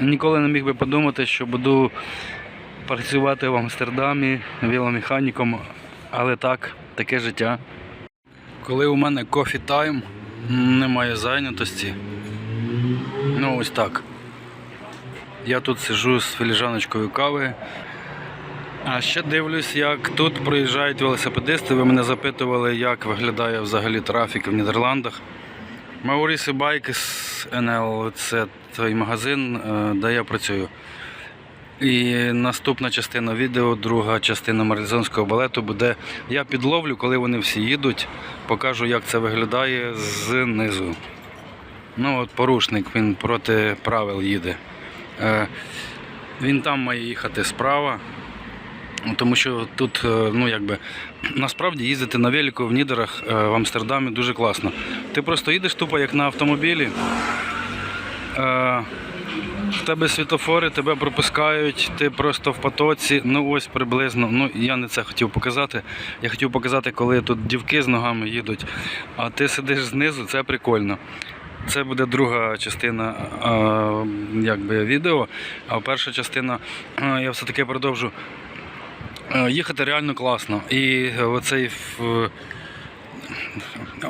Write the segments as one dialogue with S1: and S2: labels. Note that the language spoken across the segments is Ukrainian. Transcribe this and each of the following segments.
S1: Ніколи не міг би подумати, що буду працювати в Амстердамі веломеханіком, але так, таке життя. Коли у мене кофі тайм, немає зайнятості. Ну ось так. Я тут сижу з філіжаночкою кави. А ще дивлюсь, як тут проїжджають велосипедисти. Ви мене запитували, як виглядає взагалі трафік в Нідерландах. Маурісі НЛ це той магазин, е, де я працюю. І наступна частина відео, друга частина марлезонського балету буде. Я підловлю, коли вони всі їдуть, покажу, як це виглядає знизу. Ну от порушник, він проти правил їде. Е, Він там має їхати справа. Тому що тут, е, ну якби, насправді їздити на велику в Нідерах е, в Амстердамі дуже класно. Ти просто їдеш тупо як на автомобілі. Е, В тебе світофори, тебе пропускають, ти просто в потоці, ну ось приблизно. Ну я не це хотів показати. Я хотів показати, коли тут дівки з ногами їдуть, а ти сидиш знизу, це прикольно. Це буде друга частина е, якби, відео, а перша частина е, я все-таки продовжу. Е, Їхати реально класно. І оцей в-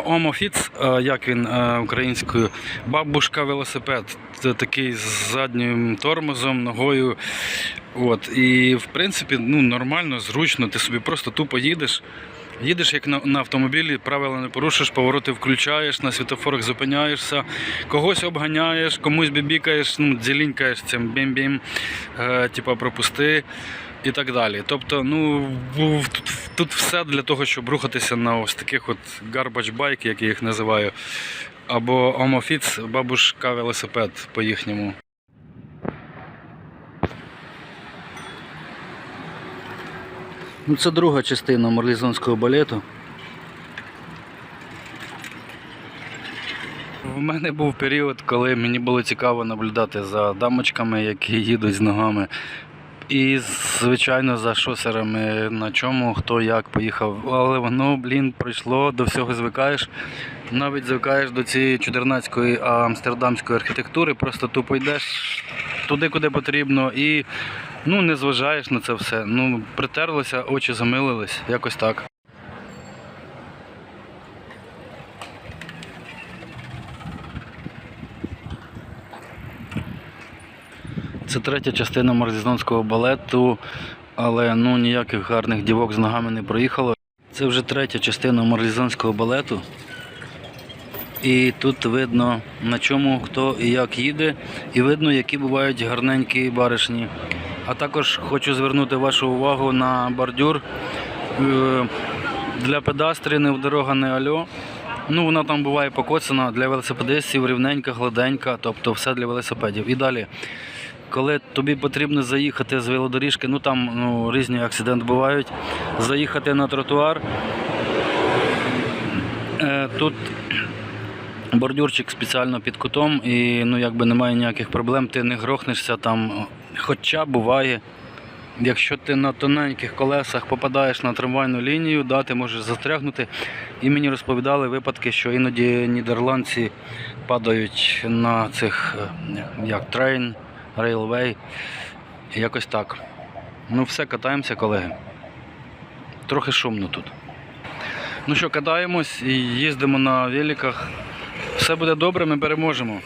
S1: Омофіц, е, як він е, українською, бабушка велосипед. Це такий з заднім тормозом, ногою. От. І в принципі ну, нормально, зручно, ти собі просто тупо їдеш. Їдеш як на, на автомобілі, правила не порушиш, повороти включаєш, на світофорах зупиняєшся, когось обганяєш, комусь бібікаєш, ну, дзелінькаєш цим бім-бім, е, типа пропусти і так далі. Тобто, ну, тут, тут все для того, щоб рухатися на ось таких от garbage bike, як я їх називаю, або омофіц, бабушка велосипед по їхньому. Ну, це друга частина марлізонського балету. У мене був період, коли мені було цікаво наблюдати за дамочками, які їдуть з ногами. І, звичайно, за шосерами, на чому, хто як поїхав. Але воно, блін, пройшло, до всього звикаєш. Навіть звикаєш до цієї чудернацької амстердамської архітектури, просто тупо йдеш туди, куди потрібно, і ну, не зважаєш на це все. Ну, притерлося, очі замилились, якось так. Це третя частина марзізнонського балету, але ну ніяких гарних дівок з ногами не проїхало. Це вже третя частина марлізонського балету. І тут видно на чому хто і як їде, і видно, які бувають гарненькі баришні. А також хочу звернути вашу увагу на бордюр Е, для педастрів дорога не альо. Ну, вона там буває покоцана для велосипедистів, рівненька, гладенька, тобто все для велосипедів. І далі, коли тобі потрібно заїхати з велодоріжки, ну там ну, різні акциденти бувають, заїхати на тротуар. Е, Тут бордюрчик спеціально під кутом і ну, якби немає ніяких проблем, ти не грохнешся там. Хоча буває, якщо ти на тоненьких колесах попадаєш на трамвайну лінію, да, ти можеш застрягнути. І мені розповідали випадки, що іноді нідерландці падають на цих е, як трейн, рейлвей. Якось так. Ну все, катаємося, колеги. Трохи шумно тут. Ну що, катаємось і їздимо на великах. Все буде добре, ми переможемо.